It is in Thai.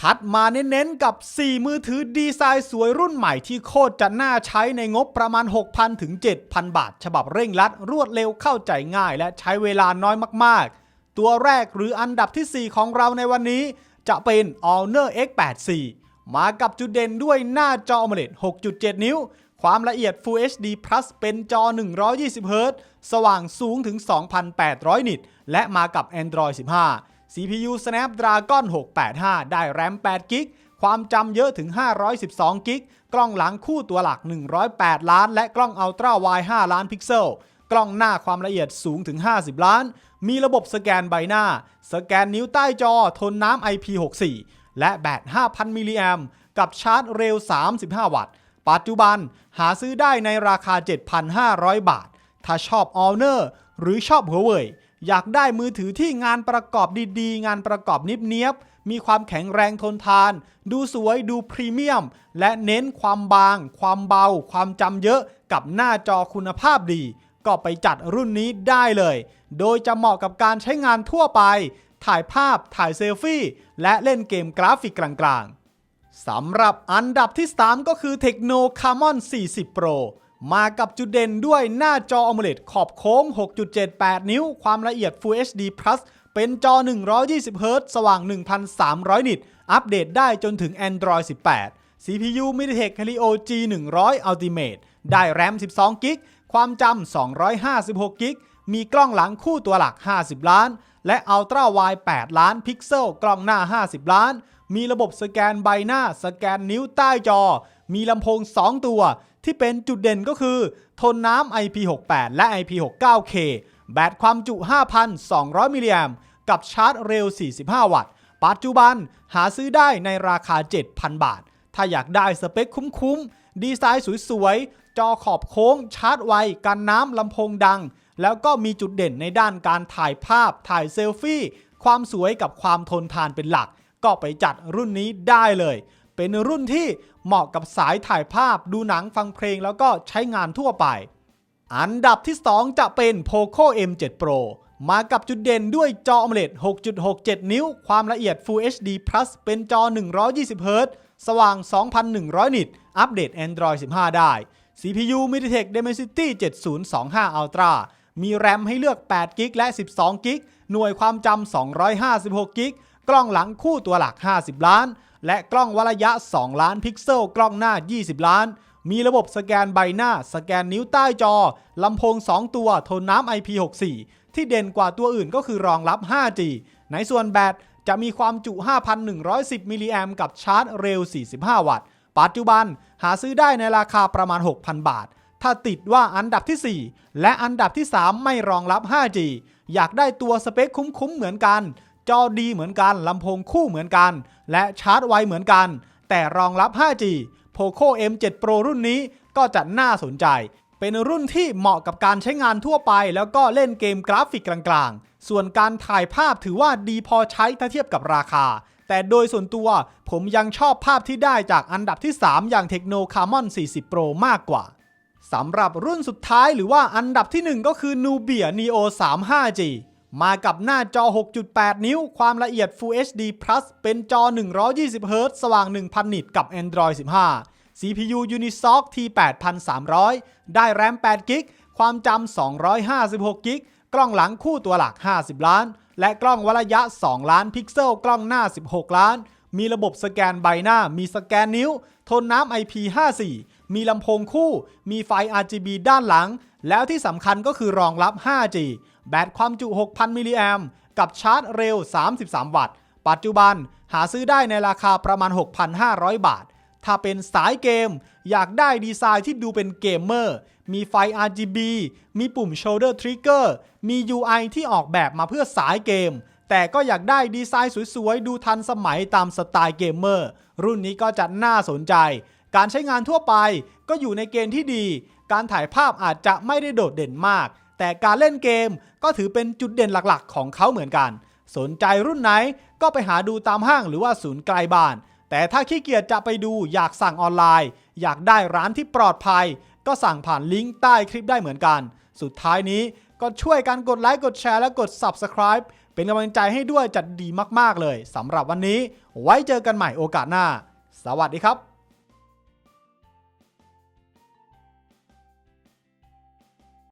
คัดมาเน้นๆ กับ 4 มือถือดีไซน์สวยรุ่นใหม่ที่โคตรจะน่าใช้ในงบประมาณ 6,000 ถึง 7,000 บาท ฉบับเร่งรัด รวดเร็วเข้าใจง่าย และใช้เวลาน้อยมากๆ ตัวแรกหรืออันดับที่ 4 ของเราในวันนี้ จะเป็น Honor X84 มากับจุดเด่นด้วยหน้าจอ AMOLED 6.7 นิ้ว ความละเอียด Full HD Plus เป็นจอ 120 Hz สว่างสูงถึง 2,800 นิต และมากับ Android 15 CPU Snapdragon 685 ได้แรม8กิก ความจำเยอะถึง 512กิก กล้องหลังคู่ตัวหลัก 108 ล้าน และกล้องอัลตร้าไวด์5ล้านพิกเซล กล้องหน้าความละเอียดสูงถึง 50 ล้าน มีระบบสแกนใบหน้า สแกนนิ้วใต้จอ ทนน้ำ IP64 และแบต 5,000 มิลลิแอมกับชาร์จเร็ว 35 วัตต์ ปัจจุบันหาซื้อได้ในราคา 7,500 บาท ถ้าชอบ Honor หรือชอบ Huawei อยากได้มือถือที่งานประกอบดีๆ งานประกอบนิบเนียบ มีความแข็งแรงทนทาน ดูสวยดูพรีเมียม และเน้นความบาง ความเบา ความจำเยอะกับหน้าจอคุณภาพดี ก็ไปจัดรุ่นนี้ได้เลย โดยจะเหมาะกับการใช้งานทั่วไป ถ่ายภาพ ถ่ายเซลฟี่ และเล่นเกมกราฟิกกลางๆสำหรับอันดับที่ 3 ก็คือ Tecno Camon 40 Pro มากับจุดเด่นด้วยหน้าจอ AMOLED ขอบโค้ง 6.78 นิ้ว ความละเอียด Full HD Plus เป็นจอ 120 Hz สว่าง 1,300 นิต อัปเดตได้จนถึง Android 18 CPU MediaTek Helio G100 Ultimate ได้แรม 12 กิก ความจำ 256 กิก มีกล้องหลังคู่ตัวหลัก 50 ล้าน และ Ultra Wide 8 ล้านพิกเซล กล้องหน้า 50 ล้าน มีระบบสแกนใบหน้า สแกนนิ้วใต้จอ มีลำโพง 2 ตัว ที่เป็นจุดเด่นก็คือ ทนน้ำ IP68 และ IP69K แบตความจุ 5,200 มิลลิแอมกับชาร์จเร็ว 45 วัตต์ ปัจจุบันหาซื้อได้ในราคา 7,000 บาท ถ้าอยากได้สเปคคุ้มๆ ดีไซน์สวยๆ จอขอบโค้ง ชาร์จไว กันน้ำลำโพงดัง แล้วก็มีจุดเด่นในด้านการถ่ายภาพ ถ่ายเซลฟี่ ความสวยกับความทนทานเป็นหลัก ก็ไปจัดรุ่นนี้ได้เลย เป็นรุ่นที่เหมาะกับสายถ่ายภาพดูหนังฟังเพลงแล้วก็ใช้งานทั่วไป อันดับที่ 2 จะเป็น Poco M7 Pro มากับจุดเด่นด้วยจอ AMOLED 6.67 นิ้ว ความละเอียด Full HD Plus เป็นจอ 120 Hz สว่าง 2,100 นิต อัปเดต Android 15 ได้ CPU MediaTek Dimensity 7025 Ultra มีแรมให้เลือก8กิกและ 12กิกหน่วยความจำ256กิกกล้องหลังคู่ตัวหลัก 50 ล้าน และกล้องวัดระยะ 2 ล้านพิกเซลกล้องหน้า 20 ล้าน มีระบบสแกนใบหน้า สแกนนิ้วใต้จอ ลำโพง 2 ตัวทนน้ำ IP64 ที่เด่นกว่าตัวอื่นก็คือรองรับ 5G ในส่วนแบตจะมีความจุ 5,110 มิลลิแอมกับชาร์จเร็ว 45 วัตต์ ปัจจุบันหาซื้อได้ในราคาประมาณ 6,000 บาท ถ้าติดว่าอันดับที่ 4 และอันดับที่ 3 ไม่รองรับ 5G อยากได้ตัวสเปคคุ้มๆเหมือนกัน จอดีเหมือนกันลำโพงคู่เหมือนกัน และชาร์จไวเหมือนกัน แต่รองรับ 5G Poco M7 Pro รุ่นนี้ก็จะน่าสนใจ เป็นรุ่นที่เหมาะกับการใช้งานทั่วไป แล้วก็เล่นเกมกราฟิกกลางๆ ส่วนการถ่ายภาพถือว่าดีพอใช้ถ้าเทียบกับราคา แต่โดยส่วนตัวผมยังชอบภาพที่ได้จากอันดับที่ 3 อย่าง Tecno Camon 40 Pro มากกว่าสำหรับรุ่นสุดท้ายหรือว่าอันดับที่ 1 ก็คือ Nubia Neo 35G มากับหน้าจอ 6.8 นิ้ว ความละเอียด Full HD Plus เป็นจอ 120 Hz สว่าง 1,000 นิตกับ Android 15 CPU Unisoc T8300 ได้แรม8กิก ความจำ 256กิก กล้องหลังคู่ตัวหลัก 50 ล้าน และกล้องวัระยะ 2 ล้านพิกเซล กล้องหน้า 16 ล้าน มีระบบสแกนใบหน้า มีสแกนนิ้ว ทนน้ำ IP54 มีลำโพงคู่ มีไฟ RGB ด้านหลัง แล้วที่สำคัญก็คือรองรับ 5G แบตความจุ 6,000 มิลลิแอมกับชาร์จเร็ว 33 วัตต์ ปัจจุบันหาซื้อได้ในราคาประมาณ 6,500 บาท ถ้าเป็นสายเกม อยากได้ดีไซน์ที่ดูเป็นเกมเมอร์ มีไฟ RGB มีปุ่ม shoulder trigger มี UI ที่ออกแบบมาเพื่อสายเกม แต่ก็อยากได้ดีไซน์สวยๆ ดูทันสมัยตามสไตล์เกมเมอร์ รุ่นนี้ก็จะน่าสนใจ การใช้งานทั่วไปก็อยู่ในเกณฑ์ที่ดี การถ่ายภาพอาจจะไม่ได้โดดเด่นมาก แต่การเล่นเกมก็ถือเป็นจุดเด่นหลักๆ ของเขาเหมือนกัน สนใจรุ่นไหนก็ไปหาดูตามห้างหรือว่าศูนย์ไกลบ้าน แต่ถ้าขี้เกียจจะไปดูอยากสั่งออนไลน์ อยากได้ร้านที่ปลอดภัย ก็สั่งผ่านลิงก์ใต้คลิปได้เหมือนกัน สุดท้ายนี้ก็ช่วยกันกดไลค์กดแชร์และกด Subscribe เป็นกำลังใจให้ด้วยจัดดีมากๆเลยสำหรับวันนี้ ไว้เจอกันใหม่โอกาสหน้า สวัสดีครับ